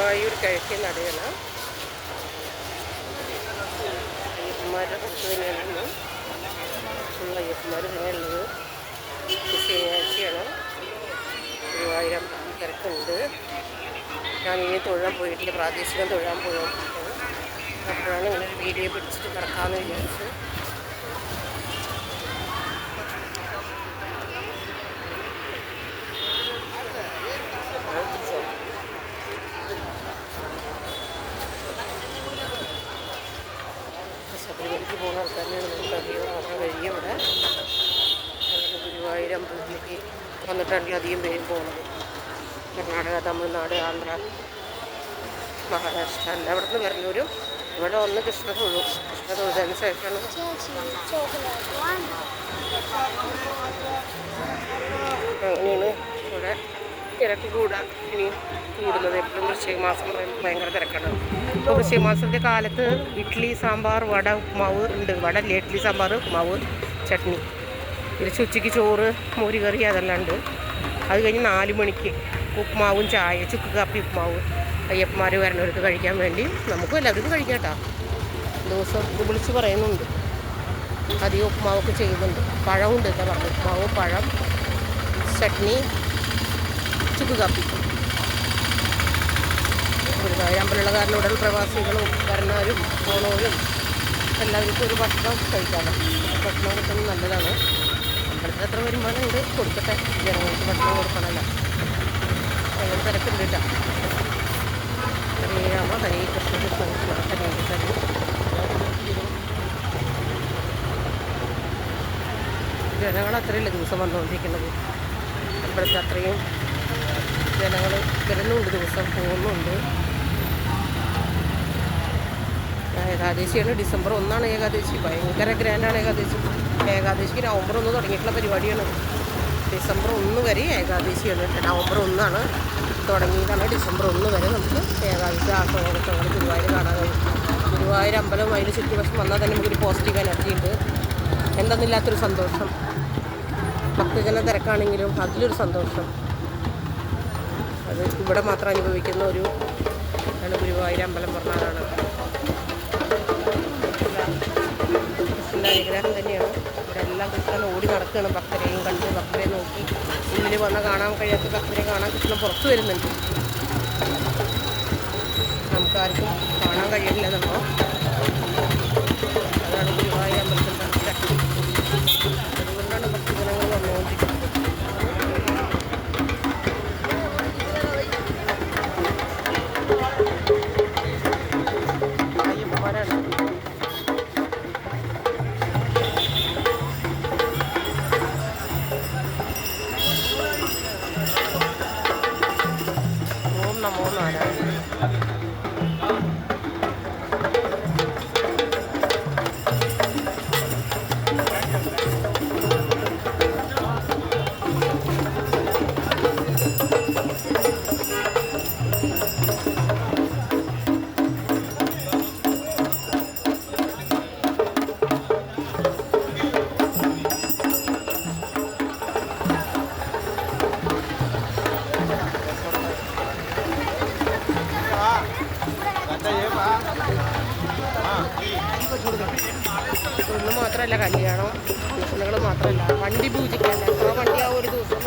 ഗുരുവായൂർ കിഴക്കേ നടയാണ്. അയ്യപ്പന്മാരുടെ തന്നെയാണ്. ഫുൾ ശനിയാഴ്ചയാണ് ഗുരുവായൂരം തിരക്കുണ്ട്. ഞാൻ ഇനി തൊഴാൻ പോയിട്ടില്ല. പ്രാദേശികം തൊഴാൻ പോകാൻ അപ്പോഴാണ് ഇങ്ങനെ വീഡിയോ പിടിച്ചിട്ട് കിടക്കാമെന്ന് വിചാരിച്ചു. ശബരിമലയ്ക്ക് പോകുന്ന തന്നെയാണ് നമുക്കറിയാം അധികം വഴി അവിടെ ഇവിടെ. ഗുരുവായൂർ അമ്പലത്തിലേക്ക് വന്നിട്ടാണെങ്കിൽ അധികം പേര് പോകുന്നത്. കർണാടക തമിഴ്നാട് ആന്ധ്ര മഹാരാഷ്ട്ര അല്ല അവിടെ നിന്ന് വരുന്നവരും ഇവിടെ ഒന്ന് കൃഷ്ണ തൊഴു. കൃഷ്ണ തൊഴുതതിന് ശേഷമാണ് അങ്ങനെയാണ് ഇവിടെ തിരക്ക് കൂടാ ഇനി കൂടുന്നത് എപ്പോഴും വൃശ്ചിക മാസം ഭയങ്കര തിരക്കാണ്. ഇപ്പോൾ വൃശ്ചിക മാസത്തെ കാലത്ത് ഇഡ്ഡലി സാമ്പാർ വട ഉപ്മാവ് ഉണ്ട്. വട അല്ലേ? ഇഡ്ഡലി സാമ്പാർ ഉപ്മാവ് ചട്നി. തിരിച്ച് ഉച്ചയ്ക്ക് ചോറ് മോരി കറി അതെല്ലാം ഉണ്ട്. അത് കഴിഞ്ഞ് നാല് മണിക്ക് ഉപ്മാവും ചായ ചുക്ക് കാപ്പി ഉപ്മാവ്. അയ്യപ്പന്മാർ വരണവർക്ക് കഴിക്കാൻ വേണ്ടി നമുക്കും എല്ലാവർക്കും കഴിക്കാം കേട്ടോ. ദിവസം വിളിച്ച് പറയുന്നുണ്ട്. അധികം ഉപ്മാവൊക്കെ ചെയ്യുന്നുണ്ട്. പഴമുണ്ട് എന്താ പറഞ്ഞു ഉപ്മാവ് പഴം ചട്നി ചുക്ക് കാപ്പി ഒരു അമ്പലമുള്ള കാരണം ഉടൽ പ്രവാസികളും വരുന്നവരും പോണവരും എല്ലാവർക്കും ഒരു ഭക്ഷണം കഴിക്കാമല്ലോ ഭക്ഷണം കിട്ടുന്നത് നല്ലതാണ്. അമ്പലത്തിൽ എത്ര വരുമാനം ഉണ്ട് കൊടുക്കട്ടെ. ജനങ്ങൾക്ക് ഭക്ഷണം കൊടുക്കണമല്ല. അങ്ങനെ തിരക്കുണ്ട് കേട്ടോ. ഹരേ രാമ ഹരേ കൃഷ്ണ. ജനങ്ങൾ അത്രയല്ല ദിവസം വന്നുകൊണ്ടിരിക്കുന്നത്. അമ്പലത്തിൽ അത്രയും ജനങ്ങൾ വരുന്നുണ്ട് ദിവസം പോകുന്നുണ്ട്. ഏകാദശിയാണ് ഡിസംബർ ഒന്നാണ് ഏകാദശി. ഭയങ്കര ഗ്രാൻഡാണ് ഏകാദശി. ഏകാദശിക്ക് നവംബർ ഒന്ന് തുടങ്ങിയിട്ടുള്ള പരിപാടിയാണ്. ഡിസംബർ ഒന്ന് വരെ ഏകാദശിയാണ്. നവംബർ ഒന്നാണ് തുടങ്ങിയതാണ്. ഡിസംബർ ഒന്ന് വരെ നമുക്ക് ഏകാദശി ആഘോഷങ്ങൾ ഗുരുവായൂർ കാണാൻ കഴിയും. ഗുരുവായൂർ അമ്പലം അതിന് ചുറ്റുവശം വന്നാൽ തന്നെ നമുക്കൊരു പോസിറ്റീവ് എനർജി ഉണ്ട്. എന്തെന്നില്ലാത്തൊരു സന്തോഷം. ഭക്തജന തിരക്കാണെങ്കിലും അതിലൊരു സന്തോഷം. അത് ഇവിടെ മാത്രം അനുഭവിക്കുന്ന ഒരു ആണ് ഗുരുവായൂർ അമ്പലം പറഞ്ഞാലാണ് അനുഗ്രഹം തന്നെയാണ്. ഇവിടെ എല്ലാം കൃഷ്ണൻ ഓടി നടക്കുകയാണ്. ഭക്തരെയും കണ്ട് ഭക്തരെ നോക്കി. ഉള്ളിൽ വന്ന് കാണാൻ കഴിയാത്ത ഭക്തരെ കാണാൻ കൃഷ്ണൻ പുറത്ത് വരുന്നുണ്ട്. നമുക്കാർക്കും കാണാൻ കഴിയില്ല നമ്മൾ. Oh, 奶 ഒന്ന് മാത്രമല്ല കല്യാണം. ഫംഗ്ഷനുകൾ മാത്രമല്ല. വണ്ടി പൂജിക്കാൻ. എത്ര വണ്ടി ആ ഒരു ദിവസം